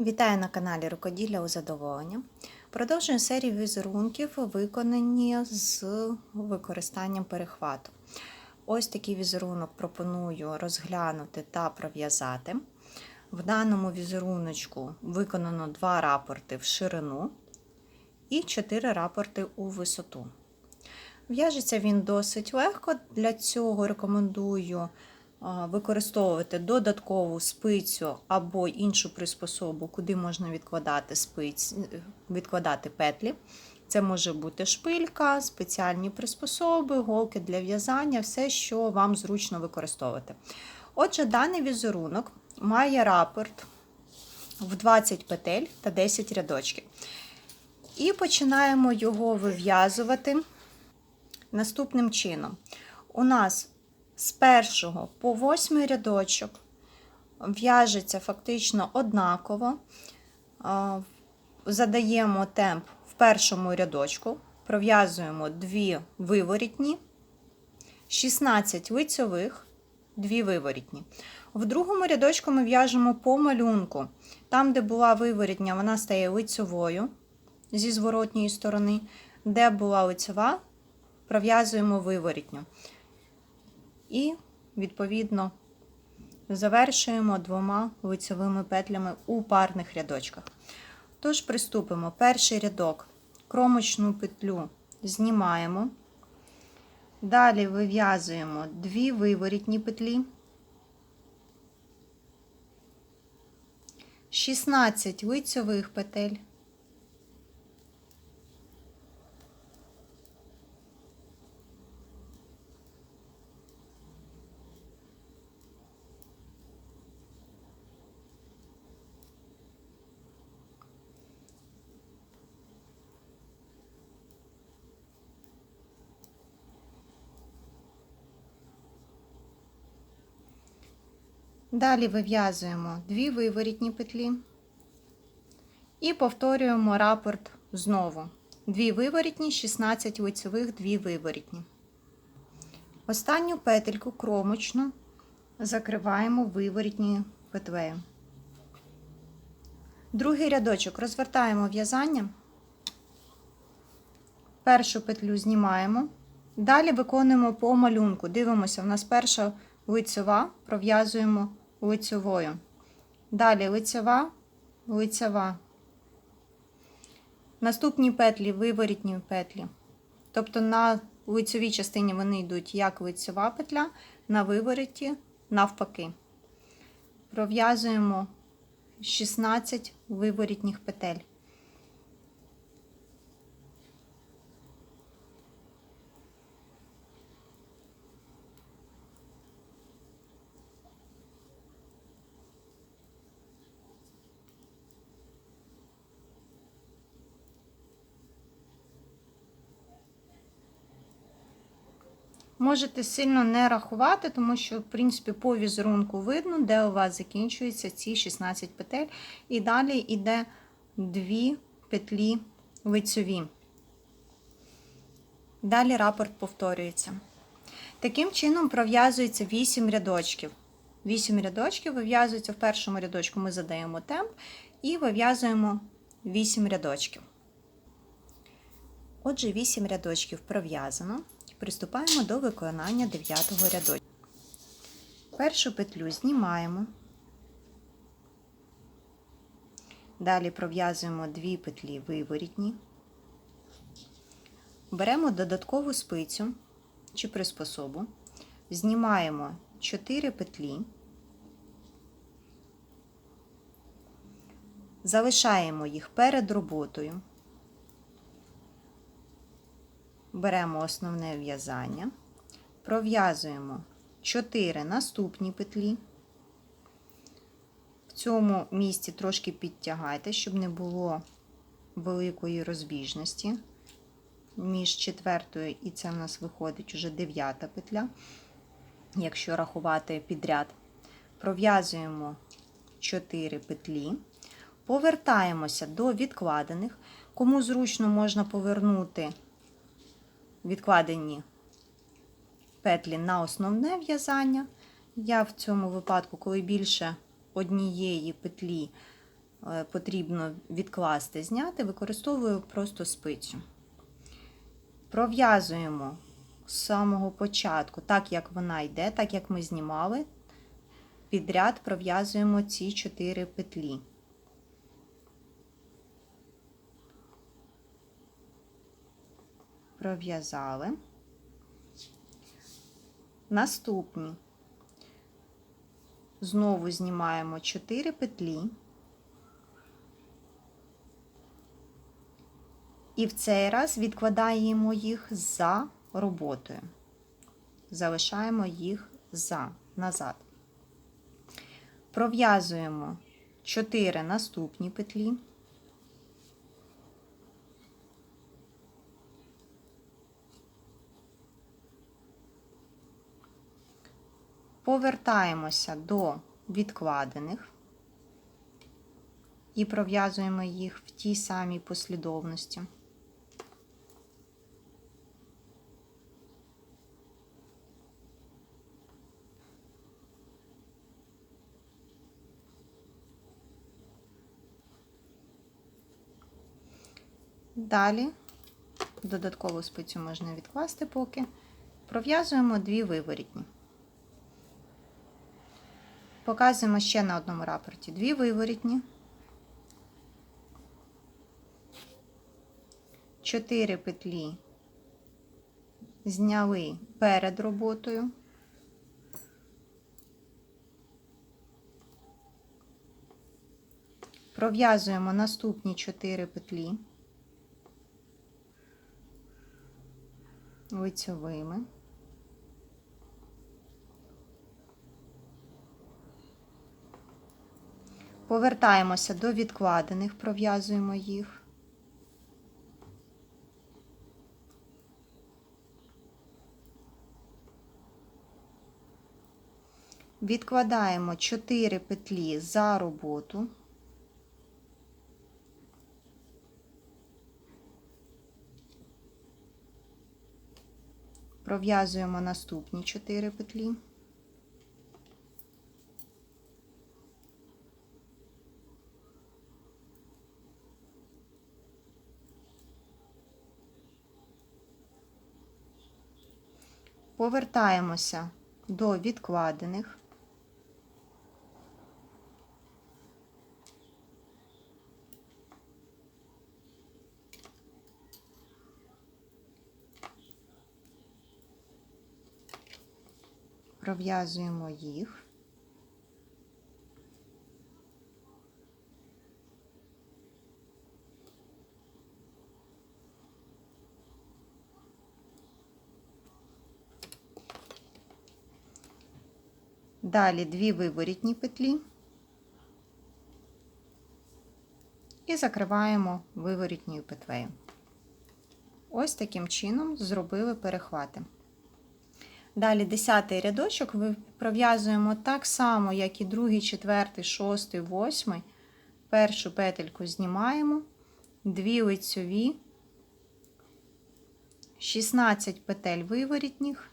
Вітаю на каналі Рукоділля у задоволення. Продовжую серію візерунків, виконані з використанням перехвату. Ось такий візерунок пропоную розглянути та пров'язати. В даному візеруночку виконано два рапорти в ширину і чотири рапорти у висоту. В'яжеться він досить легко. Для цього рекомендую використовувати додаткову спицю або іншу приспособу, куди можна відкладати, спиць, відкладати петлі. Це може бути шпилька, спеціальні приспособи, голки для в'язання, все, що вам зручно використовувати. Отже, даний візерунок має рапорт в 20 петель та 10 рядочків. І починаємо його вив'язувати наступним чином. У нас з першого по восьмий рядочок в'яжеться фактично однаково. Задаємо темп в першому рядочку, пров'язуємо дві виворітні, 16 лицьових, дві виворітні. В другому рядочку ми в'яжемо по малюнку. Там, де була виворітня, вона стає лицьовою зі зворотньої сторони, де була лицьова, пров'язуємо виворітню. І, відповідно, завершуємо двома лицевими петлями у парних рядочках. Тож, приступимо. Перший рядок, кромочну петлю знімаємо. Далі вив'язуємо дві виворітні петлі, 16 лицьових петель. Далі вив'язуємо дві виворітні петлі і повторюємо рапорт знову. Дві виворітні, 16 лицевих, дві виворітні. Останню петельку кромочну закриваємо виворітньою петлею. Другий рядочок розвертаємо в'язання, першу петлю знімаємо, далі виконуємо по малюнку. Дивимося, в нас перша лицева, пров'язуємо лицевою. Далі лицева, лицева. Наступні петлі виворітні петлі. Тобто на лицевій частині вони йдуть як лицева петля, на вивороті навпаки. Пров'язуємо 16 виворітніх петель. Можете сильно не рахувати, тому що, в принципі, по візерунку видно, де у вас закінчуються ці 16 петель. І далі йде 2 петлі лицьові. Далі рапорт повторюється. Таким чином пров'язується 8 рядочків. 8 рядочків вив'язується в першому рядочку, ми задаємо темп і вив'язуємо 8 рядочків. Отже, 8 рядочків пров'язано. Приступаємо до виконання 9 рядочка. Першу петлю знімаємо, далі пров'язуємо дві петлі виворітні, беремо додаткову спицю чи приспособу, знімаємо 4 петлі, залишаємо їх перед роботою. Беремо основне в'язання, пров'язуємо 4 наступні петлі. В цьому місці трошки підтягайте, щоб не було великої розбіжності між четвертою і це в нас виходить уже дев'ята петля, якщо рахувати підряд. Пров'язуємо 4 петлі, повертаємося до відкладених. Кому зручно можна повернути відкладені петлі на основне в'язання. Я в цьому випадку, коли більше однієї петлі е, потрібно відкласти, зняти, використовую просто спицю. Пров'язуємо з самого початку, так як вона йде, так як ми знімали, підряд пров'язуємо ці 4 петлі. Пров'язали. Наступні. Знову знімаємо 4 петлі. І в цей раз відкладаємо їх за роботою. Залишаємо їх за назад. Пров'язуємо 4 наступні петлі. Повертаємося до відкладених і пров'язуємо їх в тій самій послідовності. Далі додаткову спицю можна відкласти поки. Пров'язуємо дві виворітні. Показуємо ще на одному рапорті дві виворітні, чотири петлі зняли перед роботою. Пров'язуємо наступні 4 петлі лицьовими. Повертаємося до відкладених, пров'язуємо їх. Відкладаємо 4 петлі за роботу. Пров'язуємо наступні 4 петлі. Повертаємося до відкладених. Пров'язуємо їх. Далі дві виворітні петлі і закриваємо виворітньою петлею. Ось таким чином зробили перехвати. Далі 10 рядочок пров'язуємо так само, як і другий, четвертий, шостий, восьмий. Першу петельку знімаємо, дві лицьові, 16 петель виворітніх.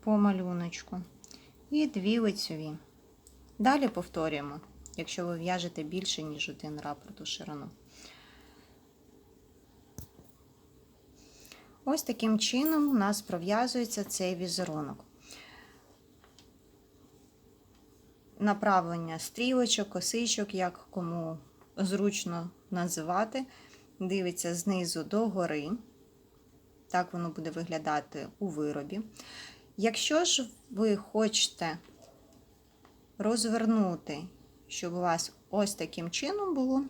По малюночку і дві лицьові. Далі повторюємо, якщо ви в'яжете більше, ніж один рапорт у ширину. Ось таким чином у нас пров'язується цей візерунок. Направлення стрілочок, косичок, як кому зручно називати, дивиться знизу до гори. Так воно буде виглядати у виробі. Якщо ж ви хочете розвернути, щоб у вас ось таким чином було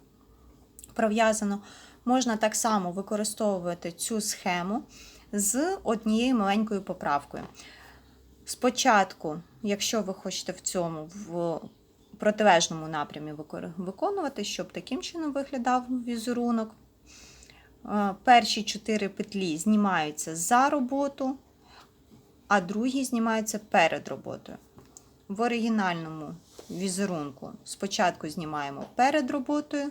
пров'язано, можна так само використовувати цю схему з однією маленькою поправкою. Спочатку, якщо ви хочете в цьому в протилежному напрямі виконувати, щоб таким чином виглядав візерунок. Е, Перші чотири петлі знімаються за роботу, а другі знімаються перед роботою. В оригінальному візерунку спочатку знімаємо перед роботою,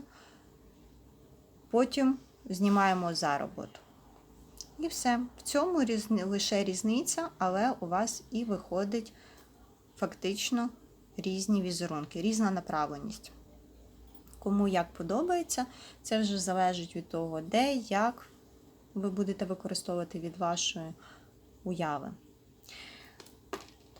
потім знімаємо за роботу. І все. В цьому лише різниця, але у вас і виходить фактично різні візерунки, різна направленість. Кому як подобається, це вже залежить від того, де, як ви будете використовувати від вашої уяви.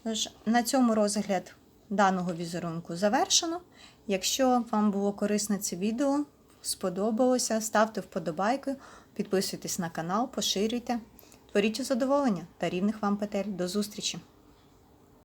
Тож, на цьому розгляд даного візерунку завершено. Якщо вам було корисне це відео, сподобалося, ставте вподобайки, підписуйтесь на канал, поширюйте. Творіть задоволення та рівних вам петель. До зустрічі!